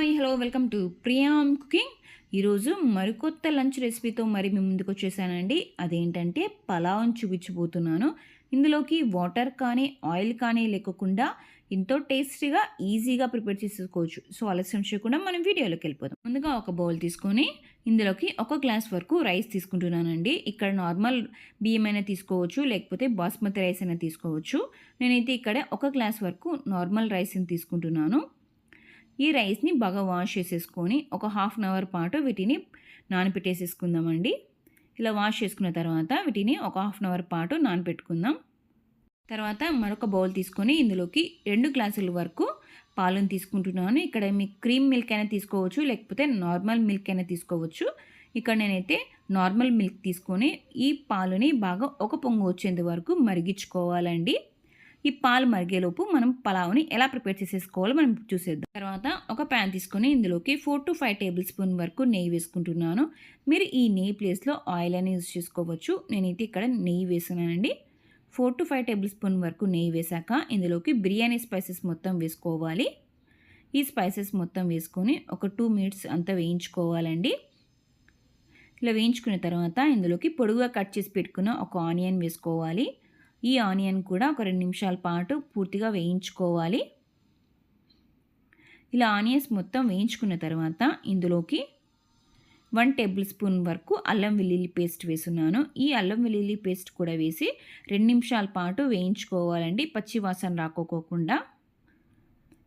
Hi hello welcome to Priyam cooking. ఈరోజు మరికొత్త lunch రెసిపీతో మరి మీ ముందుకు వచ్చేసానండి. అదేంటంటే పలావ్ని చూపించబోతున్నాను. ఇందులోకి వాటర్ కానీ ఆయిల్ కానీ లేకుండా ఎంతో టేస్టీగా ఈజీగా ప్రిపేర్ చేసుకోవచ్చు సో ఆలస్యం చేయకుండా మనం వీడియోలోకి వెళ్ళిపోతాం ముందుగా ఒక బౌల్ తీసుకొని ఇందులోకి ఒక గ్లాస్ వరకు రైస్ తీసుకుంటున్నానండి. ఇక్కడ నార్మల్ బియ్యం అయినా తీసుకోవచ్చు లేకపోతే బాస్మతి రైస్ అయినా తీసుకోవచ్చు. నేనైతే ఇక్కడ ఒక గ్లాస్ వరకు నార్మల్ రైస్ని తీసుకుంటున్నాను. ఈ రైస్ని బాగా వాష్ చేసేసుకొని ఒక హాఫ్ అన్ అవర్ పాటు వీటిని నానపెట్టేసేసుకుందామండి ఇలా వాష్ చేసుకున్న తర్వాత వీటిని ఒక హాఫ్ అన్ అవర్ పాటు నానపెట్టుకుందాం తర్వాత మరొక బౌల్ తీసుకొని ఇందులోకి రెండు గ్లాసుల వరకు పాలను తీసుకుంటున్నాను. ఇక్కడ మీకు క్రీమ్ మిల్క్ అయినా తీసుకోవచ్చు లేకపోతే నార్మల్ మిల్క్ అయినా తీసుకోవచ్చు. ఇక్కడ నేనైతే నార్మల్ మిల్క్ తీసుకొని ఈ పాలుని బాగా ఒక పొంగు వచ్చేంత వరకు మరిగించుకోవాలండి. ఈ పాలు మరిగేలోపు మనం పలావ్ని ఎలా ప్రిపేర్ చేసేసుకోవాలో మనం చూసేద్దాం. తర్వాత ఒక ప్యాన్ తీసుకొని ఇందులోకి four to five tablespoon వరకు నెయ్యి వేసుకుంటున్నాను. మీరు ఈ నెయ్యి ప్లేస్లో ఆయిల్ అని యూజ్ చేసుకోవచ్చు. నేనైతే ఇక్కడ నెయ్యి వేస్తున్నానండి. Four to five tablespoon వరకు నెయ్యి వేసాక ఇందులోకి బిర్యానీ స్పైసెస్ మొత్తం వేసుకోవాలి. ఈ స్పైసెస్ మొత్తం వేసుకొని ఒక టూ మినిట్స్ అంతా వేయించుకోవాలండి. ఇలా వేయించుకున్న తర్వాత ఇందులోకి పొడుగుగా కట్ చేసి పెట్టుకున్న ఒక ఆనియన్ వేసుకోవాలి. ఈ ఆనియన్ కూడా ఒక రెండు నిమిషాల పాటు పూర్తిగా వేయించుకోవాలి. ఇలా ఆనియన్స్ మొత్తం వేయించుకున్న తర్వాత ఇందులోకి వన్ టేబుల్ స్పూన్ వరకు అల్లం వెల్లుల్లి పేస్ట్ వేసున్నాను. ఈ అల్లం వెల్లుల్లి పేస్ట్ కూడా వేసి రెండు నిమిషాల పాటు వేయించుకోవాలండి. పచ్చి వాసన రాకోకోకుండా.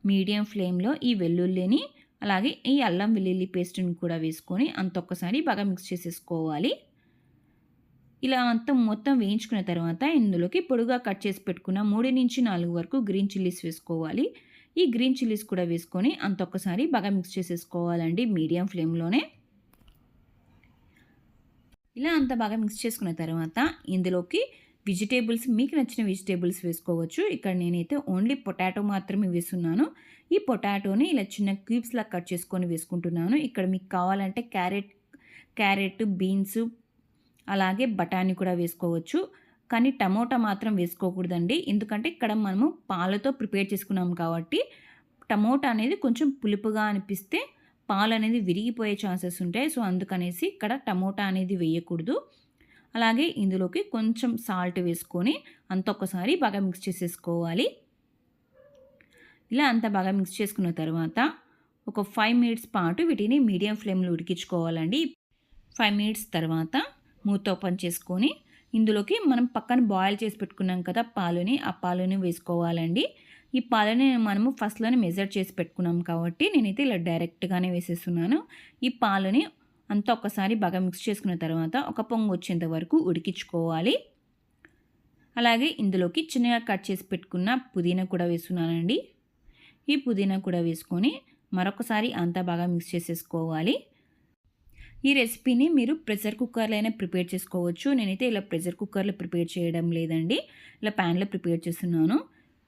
మీడియం ఫ్లేమ్లో ఈ వెల్లుల్లిని అలాగే ఈ అల్లం వెల్లుల్లి పేస్ట్ని కూడా వేసుకొని అంతొక్కసారి బాగా మిక్స్ చేసేసుకోవాలి. ఇలా అంతా మొత్తం వేయించుకున్న తర్వాత ఇందులోకి పొడుగా కట్ చేసి పెట్టుకున్న మూడు నుంచి నాలుగు వరకు గ్రీన్ చిల్లీస్ వేసుకోవాలి. ఈ గ్రీన్ చిల్లీస్ కూడా వేసుకొని అంత ఒక్కసారి బాగా మిక్స్ చేసేసుకోవాలండి మీడియం ఫ్లేమ్లోనే. ఇలా అంత బాగా మిక్స్ చేసుకున్న తర్వాత ఇందులోకి వెజిటేబుల్స్ మీకు నచ్చిన వెజిటేబుల్స్ వేసుకోవచ్చు. ఇక్కడ నేనైతే ఓన్లీ పొటాటో మాత్రమే వేస్తున్నాను ఈ పొటాటోని ఇలా చిన్న క్యూబ్స్లా కట్ చేసుకొని వేసుకుంటున్నాను. ఇక్కడ మీకు కావాలంటే క్యారెట్ క్యారెట్ బీన్స్ అలాగే బఠానీ కూడా వేసుకోవచ్చు. కానీ టమోటా మాత్రం వేసుకోకూడదండి. ఎందుకంటే ఇక్కడ మనము పాలతో ప్రిపేర్ చేసుకున్నాం కాబట్టి టమోటా అనేది కొంచెం పులుపుగా అనిపిస్తే పాలు అనేది విరిగిపోయే ఛాన్సెస్ ఉంటాయి. సో అందుకనేసి ఇక్కడ టమోటా అనేది వేయకూడదు. అలాగే ఇందులోకి కొంచెం సాల్ట్ వేసుకొని అంత ఒక్కసారి బాగా మిక్స్ చేసేసుకోవాలి. ఇలా అంత బాగా మిక్స్ చేసుకున్న తర్వాత ఒక ఫైవ్ మినిట్స్ పాటు వీటిని మీడియం ఫ్లేమ్లో ఉడికించుకోవాలండి. ఫైవ్ మినిట్స్ తర్వాత మూత ఓపెన్ చేసుకొని ఇందులోకి మనం పక్కన బాయిల్ చేసి పెట్టుకున్నాం కదా పాలుని ఆ పాలుని వేసుకోవాలండి. ఈ పాలని మనము ఫస్ట్లోనే మెజర్ చేసి పెట్టుకున్నాం కాబట్టి నేనైతే ఇలా డైరెక్ట్గానే వేసేస్తున్నాను. ఈ పాలని అంతా ఒకసారి బాగా మిక్స్ చేసుకున్న తర్వాత ఒక పొంగు వచ్చేంత వరకు ఉడికించుకోవాలి. అలాగే ఇందులోకి చిన్నగా కట్ చేసి పెట్టుకున్న పుదీనా కూడా వేస్తున్నానండి. ఈ పుదీనా కూడా వేసుకొని మరొకసారి అంతా బాగా మిక్స్ చేసేసుకోవాలి. ఈ రెసిపీని మీరు ప్రెషర్ కుక్కర్లో అయినా ప్రిపేర్ చేసుకోవచ్చు. నేనైతే ఇలా ప్రెషర్ కుక్కర్లో ప్రిపేర్ చేయడం లేదండి. ఇలా ప్యాన్లో ప్రిపేర్ చేస్తున్నాను.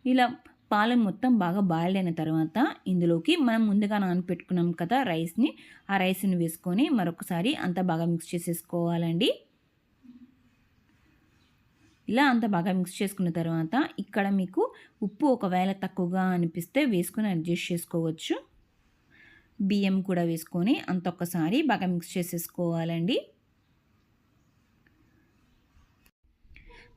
ఇలా పాలు మొత్తం బాగా బాయిల్ అయిన తర్వాత ఇందులోకి మనం ముందుగా నానపెట్టుకున్నాం కదా రైస్ని ఆ రైస్ని వేసుకొని మరొకసారి అంతా బాగా మిక్స్ చేసేసుకోవాలండి. ఇలా అంత బాగా మిక్స్ చేసుకున్న తర్వాత ఇక్కడ మీకు ఉప్పు ఒకవేళ తక్కువగా అనిపిస్తే వేసుకొని అడ్జస్ట్ చేసుకోవచ్చు. బియ్యం కూడా వేసుకొని అంత ఒక్కసారి బాగా మిక్స్ చేసేసుకోవాలండి.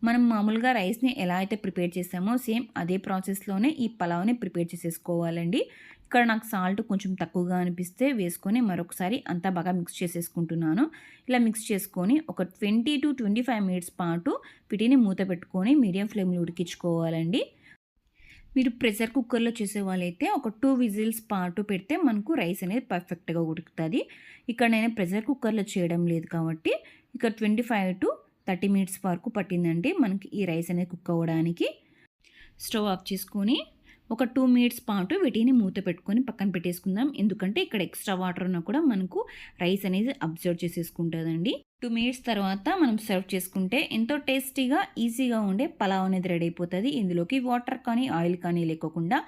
మనం మామూలుగా రైస్ని ఎలా అయితే ప్రిపేర్ చేసామో సేమ్ అదే ప్రాసెస్లోనే ఈ పలావ్ని ప్రిపేర్ చేసేసుకోవాలండి. ఇక్కడ నాకు సాల్ట్ కొంచెం తక్కువగా అనిపిస్తే వేసుకొని మరొకసారి అంతా బాగా మిక్స్ చేసేసుకుంటున్నాను. ఇలా మిక్స్ చేసుకొని ఒక twenty to twenty five minutes పాటు వీటిని మూత పెట్టుకొని మీడియం ఫ్లేమ్లో ఉడికించుకోవాలండి. మీరు ప్రెషర్ కుక్కర్లో చేసే వాళ్ళైతే ఒక టూ విజిల్స్ పాటు పెడితే మనకు రైస్ అనేది పర్ఫెక్ట్గా ఉడుకుతుంది. ఇక్కడ నేను ప్రెషర్ కుక్కర్లో చేయడం లేదు కాబట్టి ఇక్కడ twenty five to thirty minutes వరకు పట్టిందండి మనకి ఈ రైస్ అనేది కుక్ అవ్వడానికి. స్టవ్ ఆఫ్ చేసుకొని ఒక టూ మినిట్స్ పాటు వీటిని మూత పెట్టుకొని పక్కన పెట్టేసుకుందాం. ఎందుకంటే ఇక్కడ ఎక్స్ట్రా వాటర్ ఉన్నా కూడా మనకు రైస్ అనేది అబ్జర్వ్ చేసేసుకుంటుందండి. టూ మినిట్స్ తర్వాత మనం సర్వ్ చేసుకుంటే ఎంతో టేస్టీగా ఈజీగా ఉండే పలావ్ అనేది రెడీ అయిపోతుంది. ఇందులోకి వాటర్ కానీ ఆయిల్ కానీ లేకోకుండా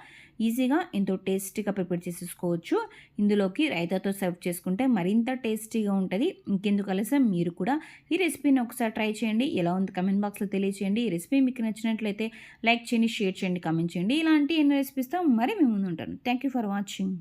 ఈజీగా ఎంతో టేస్టీగా ప్రిపేర్ చేసేసుకోవచ్చు. ఇందులోకి రైతాతో సర్వ్ చేసుకుంటే మరింత టేస్టీగా ఉంటుంది. ఇంకెందుకు అలసం మీరు కూడా ఈ రెసిపీని ఒకసారి ట్రై చేయండి. ఎలా ఉంది కమెంట్ బాక్స్లో తెలియచేయండి. ఈ రెసిపీ మీకు నచ్చినట్లయితే లైక్ చేయండి షేర్ చేయండి కమెంట్ చేయండి. ఇలాంటి ఎన్నో రెసిపీస్తో మరి మేము ముందు ఉంటాను థ్యాంక్ యూ ఫర్ వాచింగ్.